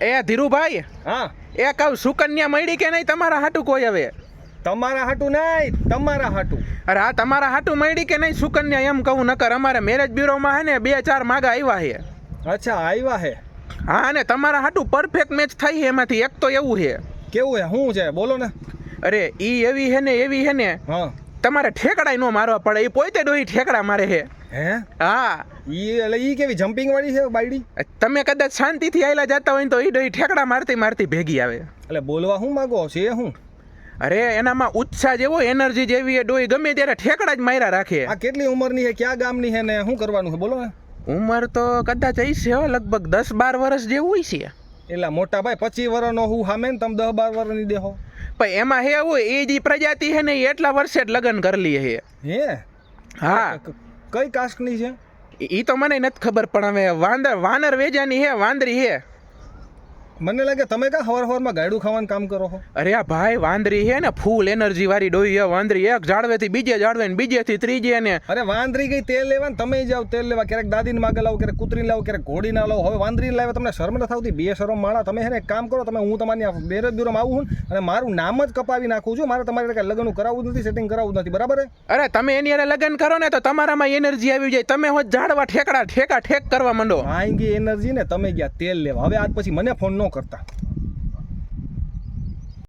એ ધીરુભાઈ હા. એ કહું સુકન્યા મળી કે નહીં? તમારા હાટું કોઈ હવે? તમારા હાટું નહીં તમારા હાટું. અરે આ તમારા હાટું મળી કે નહીં સુકન્યા એમ કહું નકર અમારે મેરેજ બ્યુરોમાં હે ને બે ચાર માગા આવ્યા છે અચ્છા આવ્યા હે? હા અને તમારા હાટું પરફેક્ટ મેચ થઈ એમાંથી એક તો એવું છે કેવું હે? શું છે? બોલો ને. અરે ઈ એવી હે ને એવી હે ને તમારે ઠેકડા ન મારવા પડે એ પોતે ડોહી ઠેકડા મારે છે હે? હા. ઈ એટલે ઈ કેવી જમ્પિંગ વાળી છે બાયડી? તમે કદાચ શાંતિથી આયલા જતા હોય તો એ ડોઈ ઠેકડા મારતી મારતી ભેગી આવે. એટલે બોલવા શું માગો? છે હું? અરે એનામાં ઉત્સાહ જેવો એનર્જી જેવી એ ડોઈ ગમે ત્યારે ઠેકડા જ માર્યા રાખે. આ કેટલી ઉંમરની છે? ક્યાં ગામની છે ને શું કરવાનું છે? બોલો ઉંમર તો કદાચ એ હો લગભગ દસ બાર વર્ષ જેવું છે. એટલે મોટા ભાઈ પચીસ વર્ષનો હું સામે ને તમે દસ બાર વર્ષની દેહો. પણ એમાં હે એવું એ જે પ્રજાતિ છે ને એ એટલા વર્ષે જ લગ્ન કરી હે. હે? હા. કઈ કાસ્ટની છે? એ તો મને નથી ખબર, પણ હવે વાંદર વાનર વેજાની હે, વાંદરી હે. મને લાગે તમે કા હવાર હવારમાં ગાયડું ખાવાનું કામ કરો છો અરે આ ભાઈ વાંદરી હે ને ફૂલ એનર્જી વાળી ડોહી હે વાંદરી. એક ઝાડવેથી બીજે ઝાડવે ને બીજેથી ત્રીજે ને. અરે વાંદરી ગઈ તેલ લેવા ને તમે જાઓ તેલ લેવા. ક્યારેક દાદીને માગે લાવો ક્યારેક કુતરી લાવો ક્યારેક ઘોડી ના લાવો. હવે વાંદરી લાવે તમને શરમ ન થાવતી બે શરમ માળા તમે હે ને કામ કરો તમે હું તમારી બેરજ બ્યુરોમાં આવું છું અને મારું નામ જ કપાવી નાખું છું. મારે તમારે કાંઈ લગ્ન કરાવવું નથી સેટિંગ કરાવવું નથી. બરાબર અરે તમે એની અરે લગ્ન કરો ને તો તમારામાં એનર્જી આવી જાય. તમે હોત ઝાડવા ઠેકડા ઠેકા ઠેક કરવા માંડો. માંગી એનર્જી ને તમે ગયા તેલ લેવા. હવે આજ પછી મને ફોન ન કરતા.